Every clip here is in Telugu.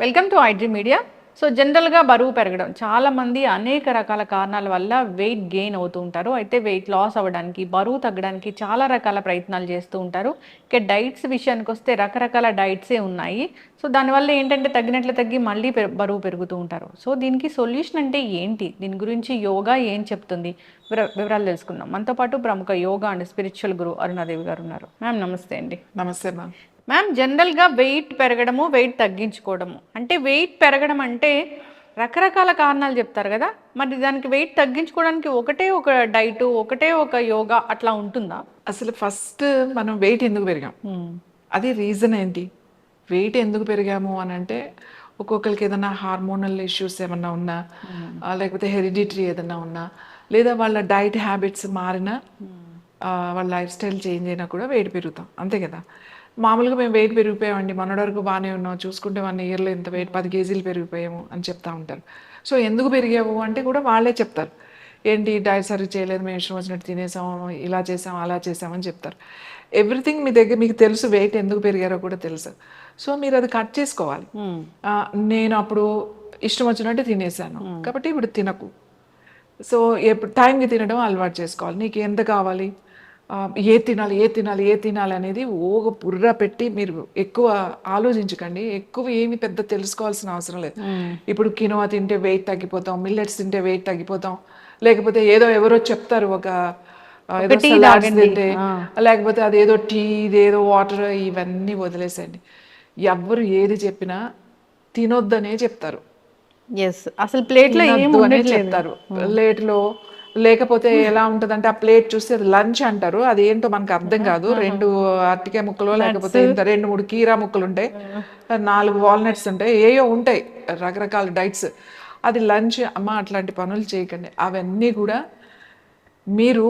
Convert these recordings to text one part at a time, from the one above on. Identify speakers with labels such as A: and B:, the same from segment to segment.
A: Welcome to iDream media so జనరల్గా బరువు పెరగడం. చాలామంది అనేక రకాల కారణాల వల్ల వెయిట్ గెయిన్ అవుతూ ఉంటారు. అయితే వెయిట్ లాస్ అవ్వడానికి బరువు తగ్గడానికి చాలా రకాల ప్రయత్నాలు చేస్తూ ఉంటారు. ఇక డైట్స్ విషయానికి వస్తే రకరకాల డైట్సే ఉన్నాయి. సో దానివల్ల ఏంటంటే తగ్గినట్లు తగ్గి మళ్ళీ బరువు పెరుగుతూ ఉంటారు. సో దీనికి సొల్యూషన్ అంటే ఏంటి? దీని గురించి యోగా ఏం చెప్తుంది? వివర- వివరాలు తెలుసుకుందాం. మనతో పాటు ప్రముఖ yoga and spiritual guru Arunadevi గారు ఉన్నారు. మ్యామ్ నమస్తే అండి.
B: నమస్తే మ్యామ్
A: మ్యామ్ జనరల్గా వెయిట్ పెరగడము వెయిట్ తగ్గించుకోవడము. అంటే వెయిట్ పెరగడం అంటే రకరకాల కారణాలు చెప్తారు కదా? మరి దానికి వెయిట్ తగ్గించుకోవడానికి ఒకటే ఒక డైట్ ఒకటే ఒక యోగా అట్లా ఉంటుందా?
B: అసలు ఫస్ట్ మనం వెయిట్ ఎందుకు పెరిగాం? అది రీజన్ ఏంటి? వెయిట్ ఎందుకు పెరిగాము అని అంటే ఒక్కొక్కరికి ఏదైనా హార్మోనల్ ఇష్యూస్ ఏమన్నా ఉన్నా ఆ, లేకపోతే హెరిడిటరీ ఏదైనా ఉన్నా లేదా వాళ్ళ డైట్ హ్యాబిట్స్ మారినా వాళ్ళ లైఫ్ స్టైల్ చేంజ్ అయినా కూడా వెయిట్ పెరుగుతాం. అంతే కదా? మామూలుగా మేము వెయిట్ పెరిగిపోయామండి. మొన్నటి వరకు బాగానే ఉన్నాం. చూసుకుంటే వన్ ఇయర్లో ఇంత వెయిట్ పది కేజీలు పెరిగిపోయాము అని చెప్తా ఉంటారు. సో ఎందుకు పెరిగావు అంటే కూడా వాళ్ళే చెప్తారు. ఏంటి డైట్ సరిగ్గా చేయలేదు మేము ఇష్టం వచ్చినట్టు తినేసాం ఇలా చేసాం అలా చేసామని చెప్తారు. ఎవ్రీథింగ్ మీ దగ్గర మీకు తెలుసు వెయిట్ ఎందుకు పెరిగారో కూడా తెలుసు. సో మీరు అది కట్ చేసుకోవాలి. నేను అప్పుడు ఇష్టం వచ్చినట్టు తినేసాను. కాబట్టి ఇప్పుడు తినకు. సో ఎప్పుడు టైంకి తినడం అలవాటు చేసుకోవాలి. నీకు ఎంత కావాలి? ఏ తినాలి ఏ తినాలి ఏ తినాలి అనేది ఓగ బుర్ర పెట్టి మీరు ఎక్కువ ఆలోచించకండి. ఎక్కువ ఏమి పెద్ద తెలుసుకోవాల్సిన అవసరం లేదు. ఇప్పుడు కినోవా తింటే వెయిట్ తగ్గిపోతాం మిల్లెట్స్ తింటే వెయిట్ తగ్గిపోతాం. లేకపోతే ఏదో ఎవరో చెప్తారు ఒక ఏదో తింటే. లేకపోతే అదేదో టీ ఇదేదో వాటర్ ఇవన్నీ వదిలేసేయండి. ఎవ్వరు ఏది చెప్పినా తినొద్దనే చెప్తారు.
A: అసలు ప్లేట్లో
B: చెప్తారు. ప్లేట్లో లేకపోతే ఎలా ఉంటదంటే ఆ ప్లేట్ చూస్తే అది లంచ్ అంటారు. అది ఏంటో మనకు అర్థం కాదు. రెండు అరటికాయ ముక్కలు లేకపోతే ఇంత రెండు మూడు కీరా ముక్కలు ఉంటాయి. నాలుగు వాల్నట్స్ ఉంటాయి. ఏయో ఉంటాయి. రకరకాల డైట్స్. అది లంచ్ అమ్మ అట్లాంటి పనులు చేయకండి. అవన్నీ కూడా మీరు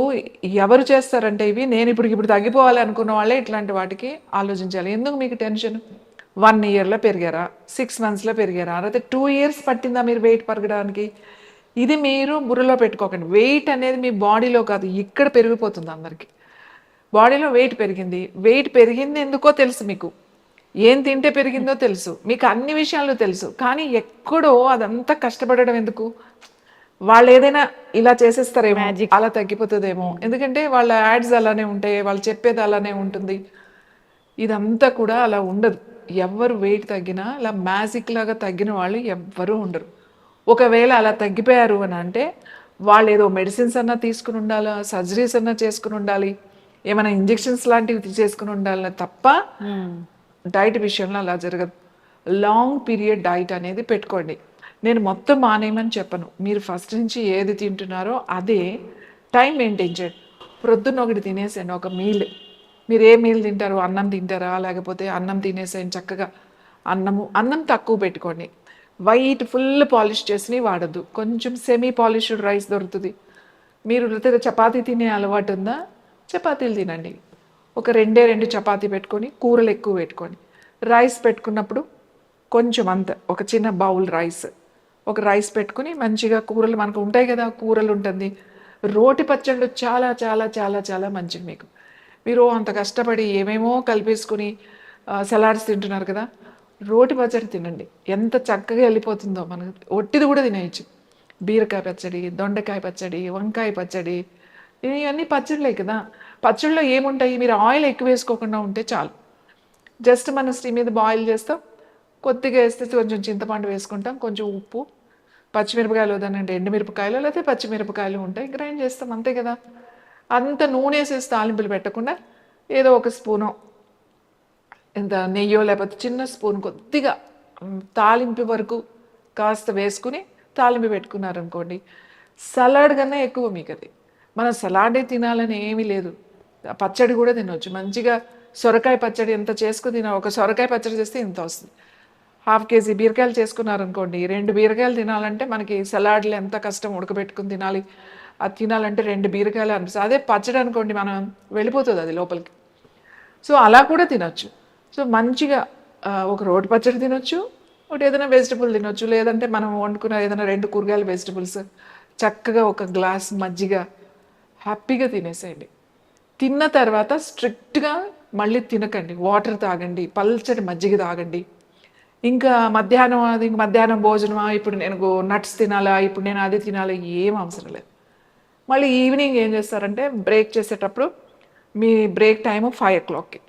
B: ఎవరు చేస్తారంటే ఇవి? నేను ఇప్పుడు ఇప్పుడు తగ్గిపోవాలి అనుకున్న వాళ్ళే ఇట్లాంటి వాటికి ఆలోచించాలి. ఎందుకు మీకు టెన్షన్? వన్ ఇయర్లో పెరిగారా? సిక్స్ మంత్స్లో పెరిగారా? లేకపోతే టూ ఇయర్స్ పట్టిందా మీరు వెయిట్ పెరగడానికి? ఇది మీరు బుర్రలో పెట్టుకోకండి. వెయిట్ అనేది మీ బాడీలో కాదు ఇక్కడ పెరిగిపోతుంది అందరికీ. బాడీలో వెయిట్ పెరిగింది. వెయిట్ పెరిగింది ఎందుకో తెలుసు మీకు. ఏం తింటే పెరిగిందో తెలుసు. మీకు అన్ని విషయాలు తెలుసు. కానీ ఎక్కడో అదంతా కష్టపడడం ఎందుకు? వాళ్ళు ఏదైనా ఇలా చేసేస్తారేమో అలా తగ్గిపోతుందేమో. ఎందుకంటే వాళ్ళ యాడ్స్ అలానే ఉంటాయి వాళ్ళు చెప్పేది అలానే ఉంటుంది. ఇదంతా కూడా అలా ఉండదు. ఎవరు వెయిట్ తగ్గినా అలా మ్యాజిక్ లాగా తగ్గిన వాళ్ళు ఎవ్వరూ ఉండరు. ఒకవేళ అలా తగ్గిపోయారు అని అంటే వాళ్ళు ఏదో మెడిసిన్స్ అన్నా తీసుకుని ఉండాలా సర్జరీస్ అన్నా చేసుకుని ఉండాలి ఏమైనా ఇంజెక్షన్స్ లాంటివి చేసుకుని ఉండాలి తప్ప డైట్ విషయంలో అలా జరగదు. లాంగ్ పీరియడ్ డైట్ అనేది పెట్టుకోండి. నేను మొత్తం మానేయమని చెప్పను. మీరు ఫస్ట్ నుంచి ఏది తింటున్నారో అదే టైం మెయింటైన్ చేయండి. ప్రొద్దున్న ఒకటి తినేసేయండి ఒక మీల్ మీరు ఏ మీల్ తింటారు? అన్నం తింటారా? లేకపోతే అన్నం తినేసేయండి చక్కగా. అన్నము అన్నం తక్కువ పెట్టుకోండి. వైట్ ఫుల్ పాలిష్ చేసినవి వాడద్దు. కొంచెం సెమీ పాలిష్డ్ రైస్ దొరుకుతుంది. మీరు చపాతీ తినే అలవాటు ఉందా? చపాతీలు తినండి. ఒక రెండే రెండు చపాతీ పెట్టుకొని కూరలు ఎక్కువ పెట్టుకొని. రైస్ పెట్టుకున్నప్పుడు కొంచెం అంత. ఒక చిన్న బౌల్ రైస్ ఒక రైస్ పెట్టుకుని మంచిగా కూరలు మనకు ఉంటాయి కదా కూరలు ఉంటుంది. రోటి పచ్చళ్ళు చాలా చాలా చాలా చాలా మంచిది మీకు. మీరు అంత కష్టపడి ఏమేమో కలిపేసుకుని సలాడ్స్ తింటున్నారు కదా రోటి పచ్చడి తినండి. ఎంత చక్కగా వెళ్ళిపోతుందో మనకు. ఒట్టిది కూడా తినేయచ్చు. బీరకాయ పచ్చడి దొండకాయ పచ్చడి వంకాయ పచ్చడి ఇవన్నీ పచ్చళ్ళే కదా. పచ్చళ్ళలో ఏముంటాయి? మీరు ఆయిల్ ఎక్కువ వేసుకోకుండా ఉంటే చాలు. జస్ట్ మనం స్టీమ్ మీద బాయిల్ చేస్తాం. కొద్దిగా వేస్తే కొంచెం చింతపండు వేసుకుంటాం. కొంచెం ఉప్పు పచ్చిమిరపకాయలు వద్దనంటే ఎండుమిరపకాయలు లేకపోతే పచ్చిమిరపకాయలు ఉంటాయి. గ్రైండ్ చేస్తాం. అంతే కదా. అంత నూనె వేసేసి తాలింపులు పెట్టకుండా ఏదో ఒక స్పూను ఇంత నెయ్యో లేకపోతే చిన్న స్పూన్ కొద్దిగా తాలింపు వరకు కాస్త వేసుకుని తాలింపు పెట్టుకున్నారనుకోండి సలాడ్ కన్నా ఎక్కువ మీకు అది మనం సలాడే తినాలని ఏమీ లేదు. పచ్చడి కూడా తినవచ్చు మంచిగా సొరకాయ పచ్చడి ఎంత చేసుకుని తిన ఒక సొరకాయ పచ్చడి చేస్తే ఇంత వస్తుంది. హాఫ్ కేజీ బీరకాయలు చేసుకున్నారనుకోండి రెండు బీరకాయలు తినాలంటే మనకి సలాడ్లు ఎంత కష్టం ఉడకబెట్టుకుని తినాలి. అది తినాలంటే రెండు బీరకాయలు అనిపిస్తుంది. అదే పచ్చడి అనుకోండి మనం వెళ్ళిపోతుంది అది లోపలికి. సో అలా కూడా తినచ్చు. సో మంచిగా ఒక రోడ్డు పచ్చడి తినొచ్చు ఒకటి ఏదైనా వెజిటబుల్ తినొచ్చు లేదంటే మనం వండుకున్న ఏదైనా రెండు కూరగాయల వెజిటబుల్స్ చక్కగా ఒక గ్లాస్ మజ్జిగ హ్యాపీగా తినేసేయండి. తిన్న తర్వాత స్ట్రిక్ట్గా మళ్ళీ తినకండి. వాటర్ తాగండి పల్చటి మజ్జిగ తాగండి. ఇంకా మధ్యాహ్నం అది మధ్యాహ్నం భోజనమా ఇప్పుడు నేను నట్స్ తినాలా ఇప్పుడు నేను అది తినాలా ఏం అవసరం లేదు. మళ్ళీ ఈవినింగ్ ఏం చేస్తారంటే బ్రేక్ చేసేటప్పుడు మీ బ్రేక్ టైము ఫైవ్ ఓ క్లాక్కి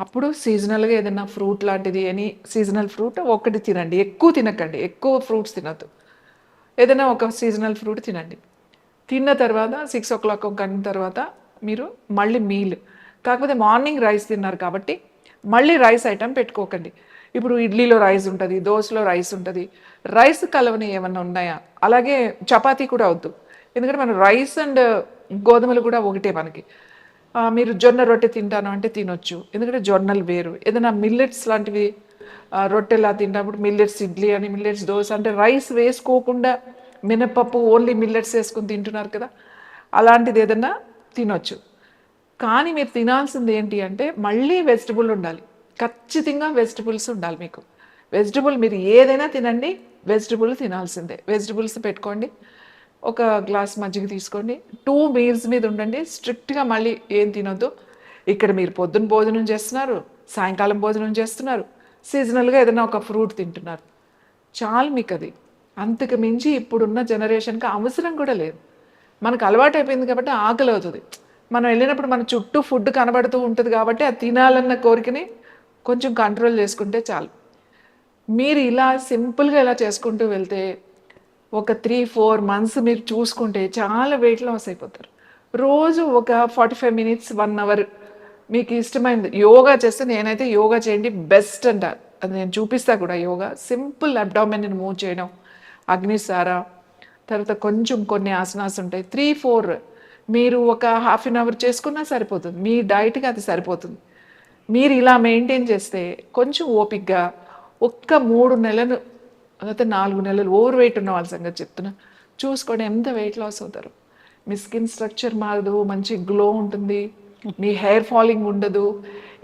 B: అప్పుడు సీజనల్గా ఏదైనా ఫ్రూట్ లాంటిది ఎనీ సీజనల్ ఫ్రూట్ ఒకటి తినండి. ఎక్కువ తినకండి. ఎక్కువ ఫ్రూట్స్ తినద్దు. ఏదైనా ఒక సీజనల్ ఫ్రూట్ తినండి. తిన్న తర్వాత సిక్స్ ఓ క్లాక్ ఒక గంట తర్వాత మీరు మళ్ళీ మీల్ కాకపోతే మార్నింగ్ రైస్ తిన్నారు కాబట్టి మళ్ళీ రైస్ ఐటెం పెట్టుకోకండి. ఇప్పుడు ఇడ్లీలో రైస్ ఉంటుంది దోశలో రైస్ ఉంటుంది. రైస్ కలవని ఏమన్నా ఉన్నాయా? అలాగే చపాతీ కూడా అవద్దు ఎందుకంటే మనం రైస్ అండ్ గోధుమలు కూడా ఒకటే మనకి. మీరు జొన్న రొట్టె తింటాను అంటే తినొచ్చు. ఎందుకంటే జొన్నలు వేరు. ఏదైనా మిల్లెట్స్ లాంటివి రొట్టెలా తింటాము మిల్లెట్స్ ఇడ్లీ అని మిల్లెట్స్ దోశ అంటే రైస్ వేసుకోకుండా మినపప్పు ఓన్లీ మిల్లెట్స్ వేసుకుని తింటున్నారు కదా అలాంటిది ఏదైనా తినొచ్చు. కానీ మీరు తినాల్సింది ఏంటి అంటే మళ్ళీ వెజిటబుల్ ఉండాలి. ఖచ్చితంగా వెజిటబుల్స్ ఉండాలి మీకు. వెజిటబుల్ మీరు ఏదైనా తినండి వెజిటబుల్ తినాల్సిందే. వెజిటబుల్స్ పెట్టుకోండి. ఒక గ్లాస్ మజ్జిగ తీసుకోండి. టూ మీల్స్ మీద ఉండండి. స్ట్రిక్ట్గా మళ్ళీ ఏం తినొద్దు. ఇక్కడ మీరు పొద్దున్న భోజనం చేస్తున్నారు సాయంకాలం భోజనం చేస్తున్నారు సీజనల్గా ఏదైనా ఒక ఫ్రూట్ తింటున్నారు. చాలు మీకు అది అంతకు మించి ఇప్పుడున్న జనరేషన్కి అవసరం కూడా లేదు. మనకు అలవాటు అయిపోయింది కాబట్టి ఆకలి అవుతుంది. మనం వెళ్ళినప్పుడు మన చుట్టూ ఫుడ్ కనబడుతూ ఉంటుంది కాబట్టి అది తినాలన్న కోరికని కొంచెం కంట్రోల్ చేసుకుంటే చాలు. మీరు ఇలా సింపుల్గా ఇలా చేసుకుంటూ వెళ్తే ఒక త్రీ ఫోర్ మంత్స్ మీరు చూసుకుంటే చాలా వెయిట్ లాస్ అయిపోతారు. రోజు ఒక forty five minutes one hour మీకు ఇష్టమైనది యోగా చేస్తే నేనైతే యోగా చేయండి బెస్ట్ అంట అది నేను చూపిస్తా కూడా యోగా. సింపుల్ అబ్డామిన్ మూవ్ చేయడం అగ్నిసార తర్వాత కొంచెం కొన్ని ఆసనాస్ ఉంటాయి. త్రీ ఫోర్ మీరు ఒక హాఫ్ అన్ అవర్ చేసుకున్నా సరిపోతుంది. మీ డైట్కి అది సరిపోతుంది. మీరు ఇలా మెయింటైన్ చేస్తే కొంచెం ఓపిక్గా ఒక్క మూడు నెలలు లేకపోతే నాలుగు నెలలు ఓవర్ వెయిట్ ఉన్న వాళ్ళ సంగతి చెప్తున్నా. చూసుకోండి ఎంత వెయిట్ లాస్ అవుతారు. మీ స్కిన్ స్ట్రక్చర్ మారదు మంచి గ్లో ఉంటుంది మీ హెయిర్ ఫాలింగ్ ఉండదు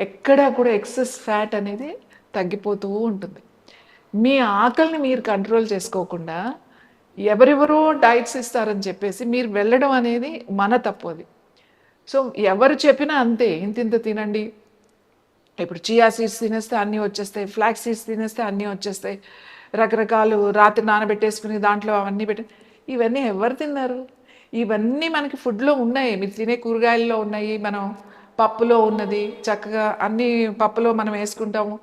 B: ఎక్కడా కూడా ఎక్సెస్ ఫ్యాట్ అనేది తగ్గిపోతూ ఉంటుంది. మీ ఆకలిని మీరు కంట్రోల్ చేసుకోకుండా ఎవరెవరో డైట్స్ ఇస్తారని చెప్పేసి మీరు వెళ్ళడం అనేది మన తప్పు అది. సో ఎవరు చెప్పినా అంతే ఇంత ఇంత తినండి. ఇప్పుడు చియా సీడ్స్ తినేస్తే అన్నీ వచ్చేస్తాయి ఫ్లాక్ సీడ్స్ తినేస్తే అన్నీ వచ్చేస్తాయి. రకరకాలు రాత్రి నానబెట్టేసుకుని దాంట్లో అవన్నీ పెట్టి ఇవన్నీ ఎవరు తిన్నారు? ఇవన్నీ మనకి ఫుడ్లో ఉన్నాయి. మీరు తినే కూరగాయల్లో ఉన్నాయి. మనం పప్పులో ఉన్నది చక్కగా అన్ని పప్పులో మనం వేసుకుంటాము.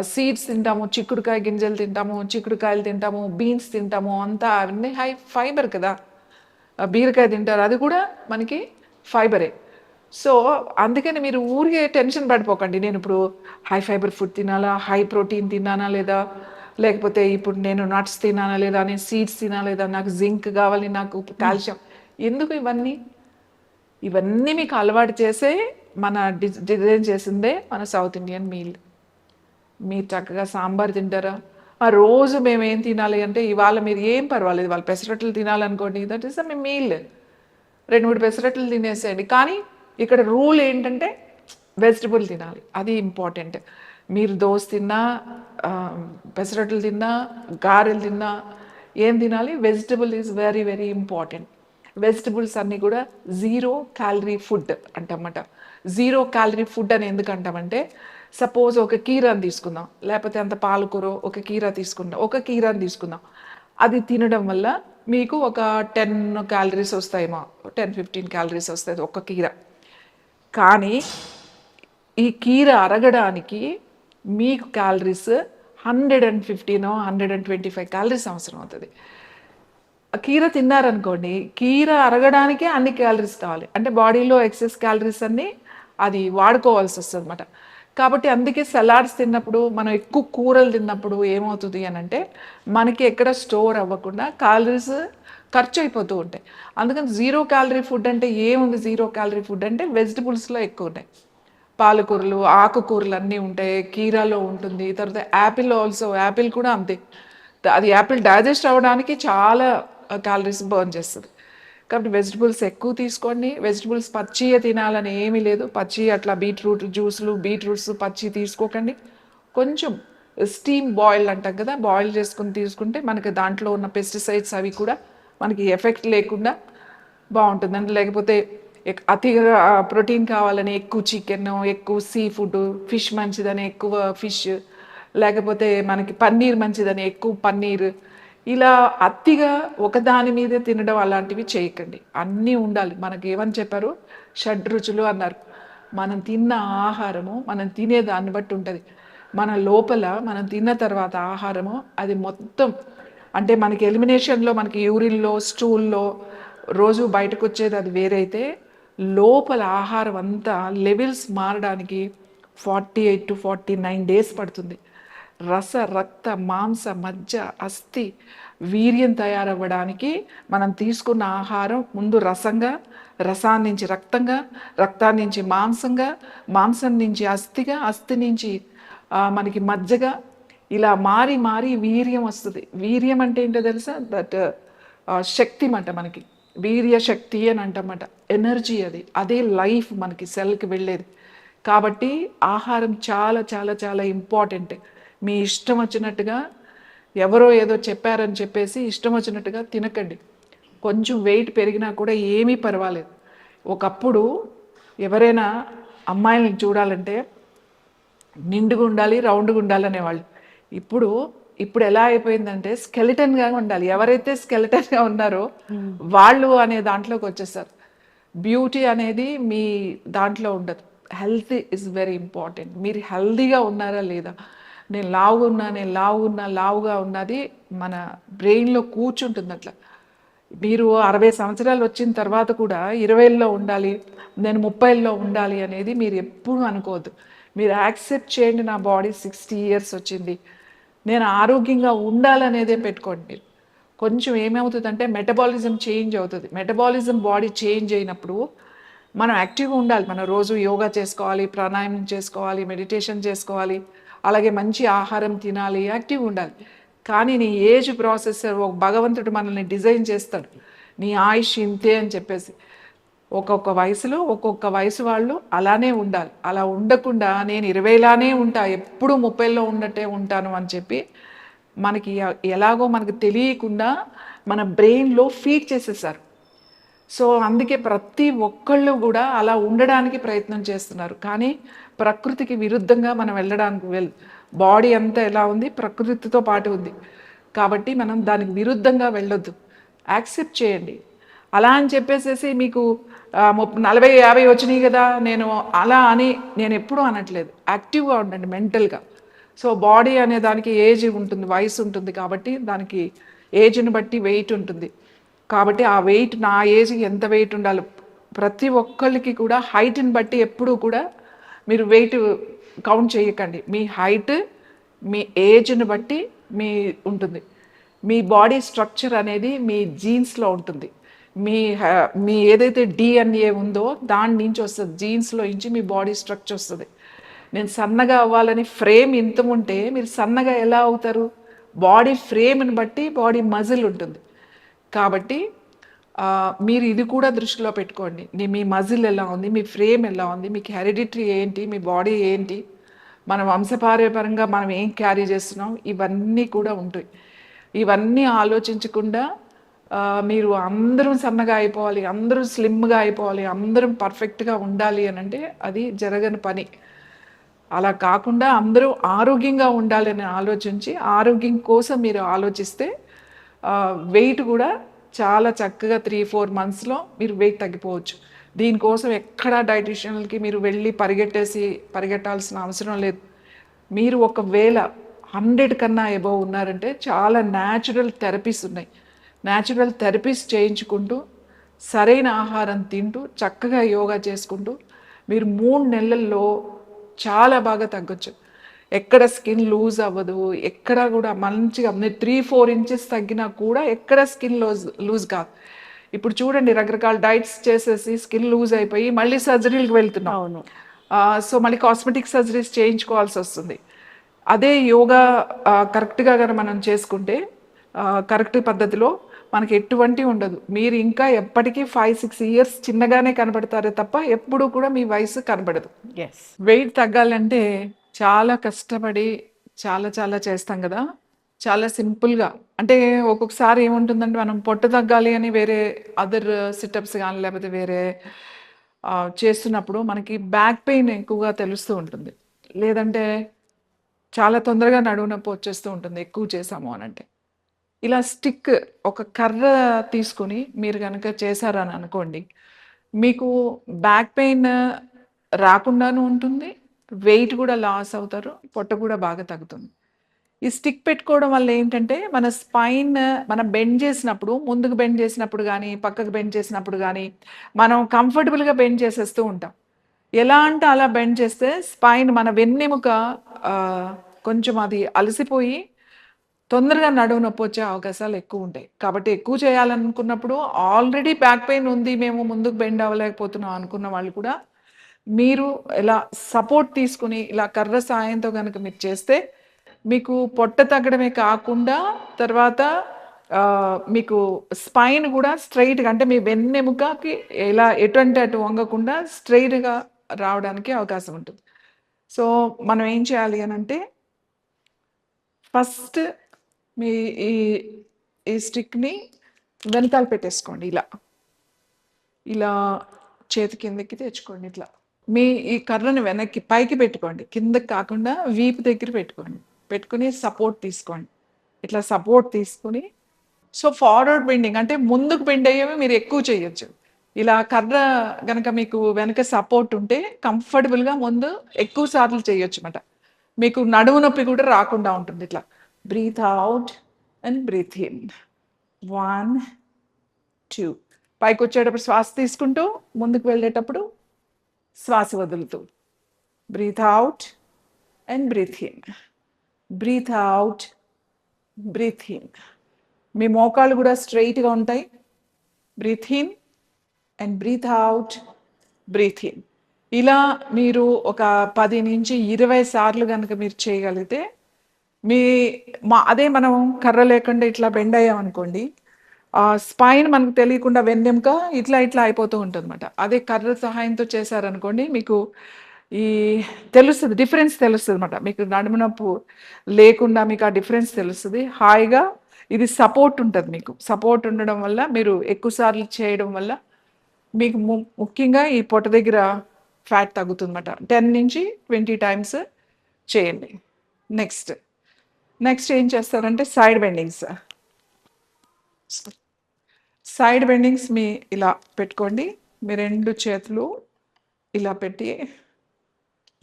B: సీడ్స్ తింటాము చిక్కుడుకాయ గింజలు తింటాము చిక్కుడుకాయలు తింటాము బీన్స్ తింటాము అంతా అవన్నీ హై ఫైబర్ కదా. బీరకాయ తింటారు. అది కూడా మనకి ఫైబరే. సో అందుకని మీరు ఊరికే టెన్షన్ పడిపోకండి. నేను ఇప్పుడు హై ఫైబర్ ఫుడ్ తినాలా? హై ప్రోటీన్ తిన్నానా లేదా? లేకపోతే ఇప్పుడు నేను నట్స్ తినానా లేదా నేను సీడ్స్ తినాలేదా నాకు జింక్ కావాలి నాకు కాల్షియం. ఎందుకు ఇవన్నీ? ఇవన్నీ మీకు అలవాటు చేసే మన డి- డిజైన్ చేసిందే మన సౌత్ ఇండియన్ మీల్. మీరు చక్కగా సాంబార్ తింటారా? ఆ రోజు మేము ఏం తినాలి అంటే ఇవాళ మీరు ఏం పర్వాలేదు వాళ్ళు పెసరట్లు తినాలనుకోండి. దట్ ఈస్ మీ మీల్ రెండు మూడు పెసరట్లు తినేసేయండి. కానీ ఇక్కడ రూల్ ఏంటంటే వెజిటబుల్ తినాలి. అది ఇంపార్టెంట్ మీరు దోశ తిన్నా పెసరట్లు తిన్నా గారెలు తిన్నా ఏం తినాలి? Vegetable is very very important vegetables అన్నీ కూడా జీరో క్యాలరీ ఫుడ్ అంటమాట. జీరో క్యాలరీ ఫుడ్ అని ఎందుకు అంటామంటే సపోజ్ ఒక కీరాని తీసుకుందాం లేకపోతే అంత పాలకూర ఒక కీరా తీసుకుందాం ఒక కీరాని తీసుకుందాం. అది తినడం వల్ల మీకు ఒక టెన్ క్యాలరీస్ వస్తాయేమో టెన్ ఫిఫ్టీన్ క్యాలరీస్ వస్తుంది ఒక కీర. కానీ ఈ కీర అరగడానికి మీకు calories hundred and ఫిఫ్టీనో hundred and twenty five calories అవసరం అవుతుంది. ఆ కీర తిన్నారనుకోండి కీర అరగడానికే అన్ని క్యాలరీస్ కావాలి. అంటే బాడీలో ఎక్సెస్ క్యాలరీస్ అన్నీ అది వాడుకోవాల్సి వస్తుంది అనమాట కాబట్టి అందుకే సలాడ్స్ తిన్నప్పుడు మనం ఎక్కువ కూరలు తిన్నప్పుడు ఏమవుతుంది అని అంటే మనకి ఎక్కడ స్టోర్ అవ్వకుండా క్యాలరీస్ ఖర్చు అయిపోతూ ఉంటాయి. అందుకని జీరో క్యాలరీ ఫుడ్ అంటే ఏముంది? జీరో క్యాలరీ ఫుడ్ అంటే వెజిటబుల్స్లో ఎక్కువ ఉంటాయి. పాలకూరలు ఆకుకూరలు అన్నీ ఉంటాయి కీరాలో ఉంటుంది తర్వాత యాపిల్ ఆల్సో యాపిల్ కూడా అంతే. అది యాపిల్ డైజెస్ట్ అవ్వడానికి చాలా క్యాలరీస్ బర్న్ చేస్తుంది. కాబట్టి వెజిటబుల్స్ ఎక్కువ తీసుకోండి. వెజిటబుల్స్ పచ్చియే తినాలని ఏమీ లేదు. పచ్చి అట్లా బీట్రూట్ జ్యూస్లు బీట్రూట్స్ పచ్చి తీసుకోకండి. కొంచెం స్టీమ్ బాయిల్ అంటాం కదా బాయిల్ చేసుకుని తీసుకుంటే మనకి దాంట్లో ఉన్న పెస్టిసైడ్స్ అవి కూడా మనకి ఎఫెక్ట్ లేకుండా బాగుంటుందండి లేకపోతే ఎక్- అతిగా ప్రోటీన్ కావాలని ఎక్కువ చికెన్ ఎక్కువ సీ ఫుడ్ ఫిష్ మంచిదని ఎక్కువ ఫిష్ లేకపోతే మనకి పన్నీర్ మంచిదని ఎక్కువ పన్నీర్. ఇలా అతిగా ఒకదాని మీదే తినడం అలాంటివి చేయకండి. అన్నీ ఉండాలి. మనకి ఏమని చెప్పారు? షడ్ రుచులు అన్నారు. మనం తిన్న ఆహారము మనం తినే దాన్ని బట్టి ఉంటుంది. మన లోపల మనం తిన్న తర్వాత ఆహారము అది మొత్తం అంటే మనకి ఎలిమినేషన్లో మనకి యూరిన్లో స్టూల్లో రోజు బయటకు వచ్చేది అది వేరైతే లోపల ఆహారం అంతా లెవెల్స్ మారడానికి forty eight to forty nine days పడుతుంది. రస రక్త మాంస మజ్జ అస్థి వీర్యం తయారవ్వడానికి మనం తీసుకున్న ఆహారం ముందు రసంగా రసాన్ని నుంచి రక్తంగా రక్తాన్ని నుంచి మాంసంగా మాంసం నుంచి అస్థిగా అస్థి నుంచి మనకి మజ్జగా ఇలా మారి మారి వీర్యం వస్తుంది. వీర్యం అంటే ఏంటో తెలుసా? దట్ శక్తి మాట మనకి. వీర్య శక్తి అని అంటమాట ఎనర్జీ అది. అదే లైఫ్ మనకి సెల్కి వెళ్ళేది. కాబట్టి ఆహారం చాలా చాలా చాలా ఇంపార్టెంట్ మీ ఇష్టం వచ్చినట్టుగా ఎవరో ఏదో చెప్పారని చెప్పేసి ఇష్టం వచ్చినట్టుగా తినకండి. కొంచెం వెయిట్ పెరిగినా కూడా ఏమీ పర్వాలేదు. ఒకప్పుడు ఎవరైనా అమ్మాయిలను చూడాలంటే నిండుగా ఉండాలి రౌండ్గా ఉండాలి అనేవాళ్ళు ఇప్పుడు ఇప్పుడు ఎలా అయిపోయిందంటే స్కెలిటన్గా ఉండాలి. ఎవరైతే స్కెలిటన్గా ఉన్నారో వాళ్ళు అనే దాంట్లోకి వచ్చేసారు. బ్యూటీ అనేది మీ దాంట్లో ఉండదు. Health is very important. మీరు హెల్తీగా ఉన్నారా లేదా? నేను లావుగా ఉన్నా నేను లావుగా ఉన్నా లావుగా ఉన్నది మన బ్రెయిన్లో కూర్చుంటుంది అట్లా. మీరు అరవై సంవత్సరాలు వచ్చిన తర్వాత కూడా ఇరవైల్లో ఉండాలి నేను ముప్పైల్లో ఉండాలి అనేది మీరు ఎప్పుడూ అనుకోవద్దు. మీరు యాక్సెప్ట్ చేయండి నా బాడీ సిక్స్టీ ఇయర్స్ వచ్చింది. నేను ఆరోగ్యంగా ఉండాలనేదే పెట్టుకోండి మీరు. కొంచెం ఏమవుతుందంటే మెటబాలిజం చేంజ్ అవుతుంది. మెటబాలిజం బాడీ చేంజ్ అయినప్పుడు మనం యాక్టివ్గా ఉండాలి. మనం రోజు యోగా చేసుకోవాలి ప్రాణాయామం చేసుకోవాలి మెడిటేషన్ చేసుకోవాలి అలాగే మంచి ఆహారం తినాలి యాక్టివ్గా ఉండాలి. కానీ నీ ఏజ్ ప్రాసెసర్ ఒక భగవంతుడు మనల్ని డిజైన్ చేస్తాడు. నీ ఆయుష్ ఇంతే అని చెప్పేసి. ఒక్కొక్క వయసులో ఒక్కొక్క వయసు వాళ్ళు అలానే ఉండాలి. అలా ఉండకుండా నేను ఇరవైలానే ఉంటా ఎప్పుడు ముప్పైలో ఉన్నట్టే ఉంటాను అని చెప్పి మనకి ఎలాగో మనకు తెలియకుండా మన బ్రెయిన్లో ఫీడ్ చేసేసారు. సో అందుకే ప్రతి ఒక్కళ్ళు కూడా అలా ఉండడానికి ప్రయత్నం చేస్తున్నారు. కానీ ప్రకృతికి విరుద్ధంగా మనం వెళ్ళడానికి వెల్ బాడీ అంతా ఎలా ఉంది? ప్రకృతితో పాటు ఉంది. కాబట్టి మనం దానికి విరుద్ధంగా వెళ్ళొద్దు. యాక్సెప్ట్ చేయండి. అలా అని చెప్పేసేసి మీకు నలభై యాభై వచ్చినాయి కదా నేను అలా అని నేను ఎప్పుడూ అనట్లేదు. యాక్టివ్గా ఉండండి మెంటల్గా. సో బాడీ అనే దానికి ఏజ్ ఉంటుంది వయసు ఉంటుంది కాబట్టి దానికి ఏజ్ని బట్టి వెయిట్ ఉంటుంది. కాబట్టి ఆ వెయిట్ నా ఏజ్కి ఎంత వెయిట్ ఉండాలి ప్రతి ఒక్కరికి కూడా హైట్ని బట్టి ఎప్పుడూ కూడా మీరు వెయిట్ కౌంట్ చేయకండి. మీ హైట్ మీ ఏజ్ని బట్టి మీ ఉంటుంది. మీ బాడీ స్ట్రక్చర్ అనేది మీ జీన్స్లో ఉంటుంది. మీ మీ ఏదైతే డిఎన్ఏ ఉందో దాని నుంచి వస్తుంది జీన్స్లో నుంచి మీ బాడీ స్ట్రక్చర్ వస్తుంది. నేను సన్నగా అవ్వాలని ఫ్రేమ్ ఇంత ఉంటే మీరు సన్నగా ఎలా అవుతారు? బాడీ ఫ్రేమ్ని బట్టి బాడీ మజిల్ ఉంటుంది. కాబట్టి మీరు ఇది కూడా దృష్టిలో పెట్టుకోండి. నీ- మీ మజిల్ ఎలా ఉంది? మీ ఫ్రేమ్ ఎలా ఉంది? మీకు హెరిడిటరీ ఏంటి? మీ బాడీ ఏంటి? మన వంశపార్యపరంగా మనం ఏం క్యారీ చేస్తున్నాం? ఇవన్నీ కూడా ఉంటాయి. ఇవన్నీ ఆలోచించకుండా మీరు అందరం సన్నగా అయిపోవాలి అందరూ స్లిమ్గా అయిపోవాలి అందరం పర్ఫెక్ట్గా ఉండాలి అని అంటే అది జరగని పని. అలా కాకుండా అందరూ ఆరోగ్యంగా ఉండాలని ఆలోచించి ఆరోగ్యం కోసం మీరు ఆలోచిస్తే వెయిట్ కూడా చాలా చక్కగా త్రీ ఫోర్ మంత్స్లో మీరు వెయిట్ తగ్గిపోవచ్చు. దీనికోసం ఎక్కడా డైటిషియన్లకి మీరు వెళ్ళి పరిగెట్టేసి పరిగెట్టాల్సిన అవసరం లేదు. మీరు ఒకవేళ హండ్రెడ్ కన్నా ఎబోవ్ ఉన్నారంటే చాలా న్యాచురల్ థెరపీస్ ఉన్నాయి. న్యాచురల్ థెరపీస్ చేయించుకుంటూ సరైన ఆహారం తింటూ చక్కగా యోగా చేసుకుంటూ మీరు మూడు నెలల్లో చాలా బాగా తగ్గొచ్చు. ఎక్కడ స్కిన్ లూజ్ అవ్వదు ఎక్కడ కూడా మంచిగా మీరు త్రీ ఫోర్ ఇంచెస్ తగ్గినా కూడా ఎక్కడ స్కిన్ లూజ్ లూజ్ కాదు. ఇప్పుడు చూడండి రకరకాల డైట్స్ చేసేసి స్కిన్ లూజ్ అయిపోయి మళ్ళీ సర్జరీలకు వెళ్తున్నాం.
A: అవును.
B: సో మళ్ళీ కాస్మెటిక్ సర్జరీస్ చేయించుకోవాల్సి వస్తుంది. అదే యోగా కరెక్ట్గా కనుక మనం చేసుకుంటే కరెక్ట్ పద్ధతిలో మనకి ఎటువంటి ఉండదు. మీరు ఇంకా ఎప్పటికీ ఫైవ్ సిక్స్ ఇయర్స్ చిన్నగానే కనబడతారే తప్ప ఎప్పుడూ కూడా మీ వయసు కనబడదు.
A: ఎస్
B: వెయిట్ తగ్గాలంటే చాలా కష్టపడి చాలా చాలా చేస్తాం కదా. చాలా సింపుల్గా అంటే ఒక్కొక్కసారి ఏముంటుందంటే మనం పొట్ట తగ్గాలి అని వేరే అదర్ సిటప్స్ కానీ లేకపోతే వేరే చేస్తున్నప్పుడు మనకి బ్యాక్ పెయిన్ ఎక్కువగా తెలుస్తూ ఉంటుంది. లేదంటే చాలా తొందరగా నడువు నొప్పి వచ్చేస్తూ ఉంటుంది. ఎక్కువ చేసాము అని అంటే ఇలా స్టిక్ ఒక కర్ర తీసుకుని మీరు కనుక చేశారని అనుకోండి మీకు బ్యాక్ పెయిన్ రాకుండాను ఉంటుంది వెయిట్ కూడా లాస్ అవుతారు పొట్ట కూడా బాగా తగ్గుతుంది. ఈ స్టిక్ పెట్టుకోవడం వల్ల ఏంటంటే మన స్పైన్ మనం బెండ్ చేసినప్పుడు ముందుకు బెండ్ చేసినప్పుడు కానీ పక్కకు బెండ్ చేసినప్పుడు కానీ మనం కంఫర్టబుల్గా బెండ్ చేసేస్తూ ఉంటాం. ఎలా అంటే అలా బెండ్ చేస్తే స్పైన్ మన వెన్నెముక కొంచెం అది అలసిపోయి తొందరగా నడువు నొప్పి వచ్చే అవకాశాలు ఎక్కువ ఉంటాయి. కాబట్టి ఎక్కువ చేయాలనుకున్నప్పుడు ఆల్రెడీ బ్యాక్ పెయిన్ ఉంది మేము ముందుకు బెండ్ అవ్వలేకపోతున్నాం అనుకున్న వాళ్ళు కూడా మీరు ఇలా సపోర్ట్ తీసుకుని ఇలా కర్ర సాయంతో కనుక మీరు చేస్తే మీకు పొట్ట తగ్గడమే కాకుండా తర్వాత మీకు స్పైన్ కూడా స్ట్రైట్గా అంటే మీ వెన్నెముకకి ఎలా ఎటువంటి అటు వంగకుండా స్ట్రైట్గా రావడానికి అవకాశం ఉంటుంది. సో మనం ఏం చేయాలి అని అంటే ఫస్ట్ మీ ఈ ఈ స్టిక్ని వెనకాల పెట్టేసుకోండి ఇలా. ఇలా చేతి కిందకి తెచ్చుకోండి ఇట్లా. మీ ఈ కర్రను వెనక్కి పైకి పెట్టుకోండి. కిందకి కాకుండా వీపు దగ్గర పెట్టుకోండి. పెట్టుకుని సపోర్ట్ తీసుకోండి. ఇట్లా సపోర్ట్ తీసుకుని సో ఫార్వర్డ్ బెండింగ్ అంటే ముందుకు బెండ్ అయ్యేవి మీరు ఎక్కువ చేయొచ్చు. ఇలా కర్ర గనక మీకు వెనక సపోర్ట్ ఉంటే కంఫర్టబుల్గా ముందు ఎక్కువ సార్లు చేయొచ్చు అన్నమాట. మీకు నడుము నొప్పి కూడా రాకుండా ఉంటుంది ఇట్లా. Breathe out and breathe in one two పైకి వచ్చేటప్పుడు శ్వాస తీసుకుంటూ ముందుకు వెళ్ళేటప్పుడు శ్వాస వదులుతూ. Breathe out and breathe in breathe out breathe in మీ మోకాలు కూడా స్ట్రైట్గా ఉంటాయి. Breathe in and breathe out breathe in ఇలా మీరు ఒక పది నుంచి ఇరవై సార్లు కనుక మీరు చేయగలిగితే మీ మా అదే మనం కర్ర లేకుండా ఇట్లా బెండ్ అయ్యామనుకోండి ఆ స్పైన్ మనకు తెలియకుండా వెన్నెముక ఇట్లా ఇట్లా అయిపోతూ ఉంటుంది అనమాట అదే కర్ర సహాయంతో చేశారనుకోండి మీకు ఈ తెలుస్తుంది డిఫరెన్స్ తెలుస్తుంది అనమాట మీకు నడుము నొప్పు లేకుండా మీకు ఆ డిఫరెన్స్ తెలుస్తుంది. హాయిగా ఇది సపోర్ట్ ఉంటుంది మీకు. సపోర్ట్ ఉండడం వల్ల మీరు ఎక్కువసార్లు చేయడం వల్ల మీకు ము- ముఖ్యంగా ఈ పొట్ట దగ్గర ఫ్యాట్ తగ్గుతుంది అనమాట టెన్ నుంచి ట్వంటీ టైమ్స్ చేయండి. నెక్స్ట్. నెక్స్ట్ ఏం చేస్తారంటే సైడ్ బెండింగ్స్ సైడ్ బెండింగ్స్ మీ ఇలా పెట్టుకోండి. మీ రెండు చేతులు ఇలా పెట్టి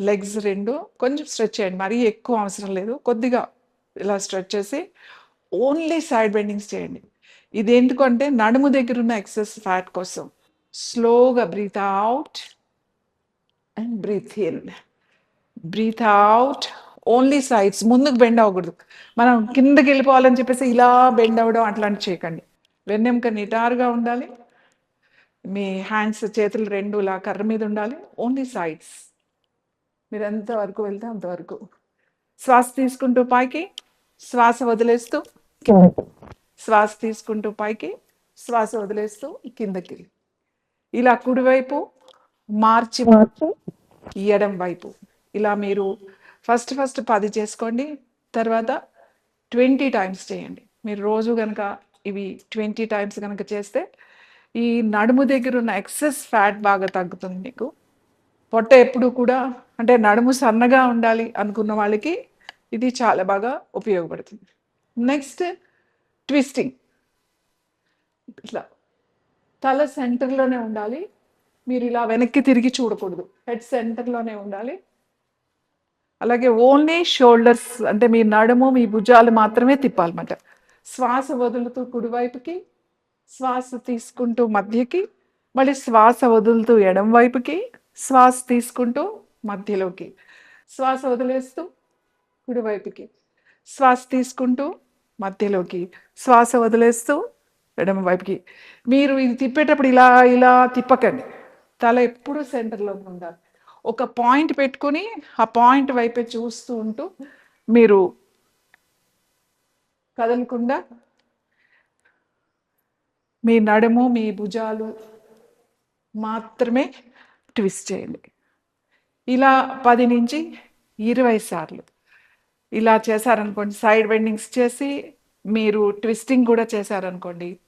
B: లెగ్స్ రెండు కొంచెం స్ట్రెచ్ చేయండి. మరీ ఎక్కువ అవసరం లేదు. కొద్దిగా ఇలా స్ట్రెచ్ చేసి ఓన్లీ సైడ్ బెండింగ్స్ చేయండి. ఇది ఎందుకంటే నడుము దగ్గర ఉన్న ఎక్సెస్ ఫ్యాట్ కోసం స్లోగా breathe out and breathe in breathe out only sides ముందుకు బెండ్ అవ్వకూడదు. మనం కిందకి వెళ్ళిపోవాలని చెప్పేసి ఇలా బెండ్ అవ్వడం అట్లాంటి చేయకండి. వెన్నెముక నిటారుగా ఉండాలి. మీ హ్యాండ్స్ చేతులు రెండు ఇలా కర్ర మీద ఉండాలి. ఓన్లీ సైడ్స్ మీరు ఎంతవరకు వెళ్తే అంతవరకు శ్వాస తీసుకుంటూ పైకి. శ్వాస వదిలేస్తూ. శ్వాస తీసుకుంటూ పైకి. శ్వాస వదిలేస్తూ కిందకి. ఇలా కుడివైపు మార్చి మార్చి. ఎడం వైపు. ఇలా మీరు ఫస్ట్ ఫస్ట్ పది చేసుకోండి తర్వాత ట్వంటీ టైమ్స్ చేయండి. మీరు రోజు కనుక ఇవి ట్వంటీ టైమ్స్ కనుక చేస్తే ఈ నడుము దగ్గర ఉన్న ఎక్సెస్ ఫ్యాట్ బాగా తగ్గుతుంది మీకు. పొట్ట ఎప్పుడు కూడా అంటే నడుము సన్నగా ఉండాలి అనుకున్న వాళ్ళకి ఇది చాలా బాగా ఉపయోగపడుతుంది. Next twisting. ఇట్లా తల సెంటర్లోనే ఉండాలి. మీరు ఇలా వెనక్కి తిరిగి చూడకూడదు. హెడ్ సెంటర్లోనే ఉండాలి. అలాగే ఓన్లీ షోల్డర్స్ అంటే మీ నడుము మీ భుజాలు మాత్రమే తిప్పాలన్నమాట. శ్వాస వదులుతూ కుడివైపుకి శ్వాస తీసుకుంటూ మధ్యకి మళ్ళీ శ్వాస వదులుతూ ఎడం వైపుకి శ్వాస తీసుకుంటూ మధ్యలోకి. శ్వాస వదిలేస్తూ కుడివైపుకి శ్వాస తీసుకుంటూ మధ్యలోకి శ్వాస వదిలేస్తూ ఎడమ వైపుకి. మీరు ఇది తిప్పేటప్పుడు ఇలా ఇలా తిప్పకండి. తల ఎప్పుడూ సెంటర్లో ఉండాలి. ఒక పాయింట్ పెట్టుకొని ఆ పాయింట్ వైపే చూస్తూ ఉంటూ మీరు కదలకుండా మీ నడుము మీ భుజాలు మాత్రమే ట్విస్ట్ చేయండి. ఇలా పది నుంచి ఇరవై సార్లు. ఇలా చేశారనుకోండి సైడ్ బెండింగ్స్ చేసి మీరు ట్విస్టింగ్ కూడా చేశారనుకోండి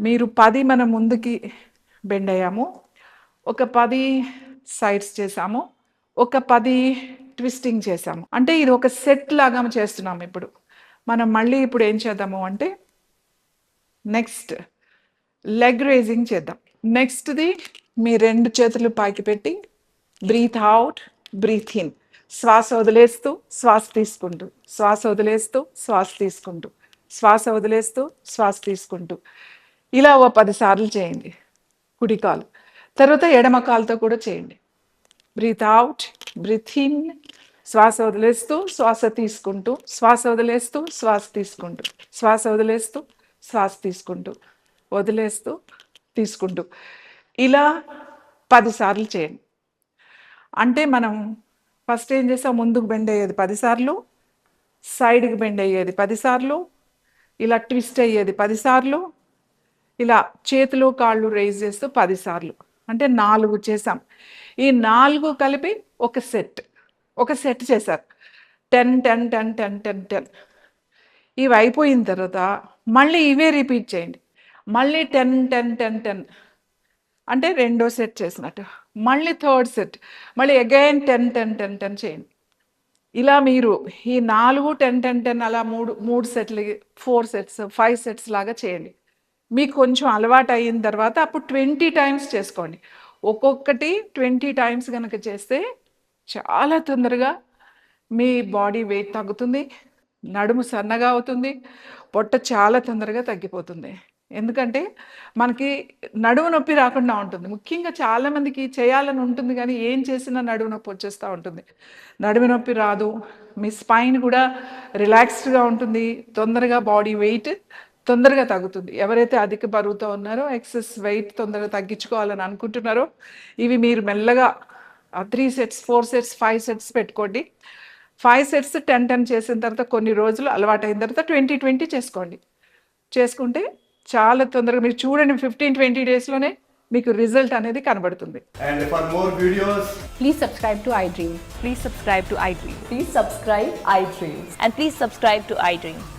B: మీరు పది మనం ముందుకి బెండ్ అయ్యాము. ఒక పది సైడ్స్ చేసాము. ఒక పది ట్విస్టింగ్ చేసాము. అంటే ఇది ఒక సెట్ లాగా చేస్తున్నాము ఇప్పుడు. మనం మళ్ళీ ఇప్పుడు ఏం చేద్దాము అంటే నెక్స్ట్ లెగ్ రేజింగ్ చేద్దాం. నెక్స్ట్ది మీ రెండు చేతులు పైకి పెట్టి బ్రీత్ అవుట్ బ్రీత్ ఇన్ శ్వాస వదిలేస్తూ శ్వాస తీసుకుంటూ. శ్వాస వదిలేస్తూ శ్వాస తీసుకుంటూ. శ్వాస వదిలేస్తూ శ్వాస తీసుకుంటూ. ఇలా ఓ పదిసార్లు చేయండి. కుడి కాలు. తర్వాత ఎడమ కాలుతో కూడా చేయండి. బ్రీత్ అవుట్ బ్రీత్ ఇన్ శ్వాస వదిలేస్తూ శ్వాస తీసుకుంటూ శ్వాస వదిలేస్తూ శ్వాస తీసుకుంటూ శ్వాస వదిలేస్తూ శ్వాస తీసుకుంటూ వదిలేస్తూ తీసుకుంటూ. ఇలా పదిసార్లు చేయండి. అంటే మనం ఫస్ట్ ఏం చేసాం ముందుకు బెండ్ అయ్యేది పదిసార్లు సైడ్కి బెండ్ అయ్యేది పదిసార్లు ఇలా ట్విస్ట్ అయ్యేది పదిసార్లు ఇలా చేతులు కాళ్ళు రేజ్ చేస్తూ పదిసార్లు అంటే నాలుగు చేసాం ఈ నాలుగు కలిపి ఒక సెట్ ఒక సెట్ చేశారు ten ten ten ten ten ten ఇవి అయిపోయిన తర్వాత మళ్ళీ ఇవే రిపీట్ చేయండి మళ్ళీ టెన్ టెన్ టెన్ టెన్ అంటే రెండో సెట్ చేసినట్టు మళ్ళీ థర్డ్ సెట్ మళ్ళీ again ten ten ten ten చేయండి ఇలా మీరు ఈ నాలుగు టెన్ టెన్ టెన్ అలా మూడు మూడు సెట్లు ఫోర్ సెట్స్ ఫైవ్ సెట్స్ లాగా చేయండి మీకు కొంచెం అలవాటు అయిన తర్వాత అప్పుడు ట్వంటీ టైమ్స్ చేసుకోండి. ఒక్కొక్కటి ట్వంటీ టైమ్స్ కనుక చేస్తే చాలా తొందరగా మీ బాడీ వెయిట్ తగ్గుతుంది నడుము సన్నగా అవుతుంది పొట్ట చాలా తొందరగా తగ్గిపోతుంది. ఎందుకంటే మనకి నడుము నొప్పి రాకుండా ఉంటుంది. ముఖ్యంగా చాలామందికి చేయాలని ఉంటుంది కానీ ఏం చేసినా నడుము నొప్పి వచ్చేస్తూ ఉంటుంది. నడుము నొప్పి రాదు మీ స్పైన్ కూడా రిలాక్స్డ్గా ఉంటుంది తొందరగా బాడీ వెయిట్ తొందరగా తగ్గుతుంది ఎవరైతే అధిక బరువుతో ఉన్నారో ఎక్సెస్ వెయిట్ తొందరగా తగ్గించుకోవాలని అనుకుంటున్నారో ఇవి మీరు మెల్లగా three sets four sets five sets పెట్టుకోండి ఫైవ్ సెట్స్ టెన్ టెన్ చేసిన తర్వాత కొన్ని రోజులు అలవాటు అయిన తర్వాత ట్వంటీ ట్వంటీ చేసుకోండి చేసుకుంటే చాలా తొందరగా మీరు చూడండి ఫిఫ్టీన్ ట్వంటీ డేస్లోనే మీకు రిజల్ట్ అనేది కనబడుతుంది
C: And for more videos,
D: Please subscribe to iDream.
E: Please subscribe to iDream.
D: Please subscribe iDreams.
E: And please subscribe to iDream.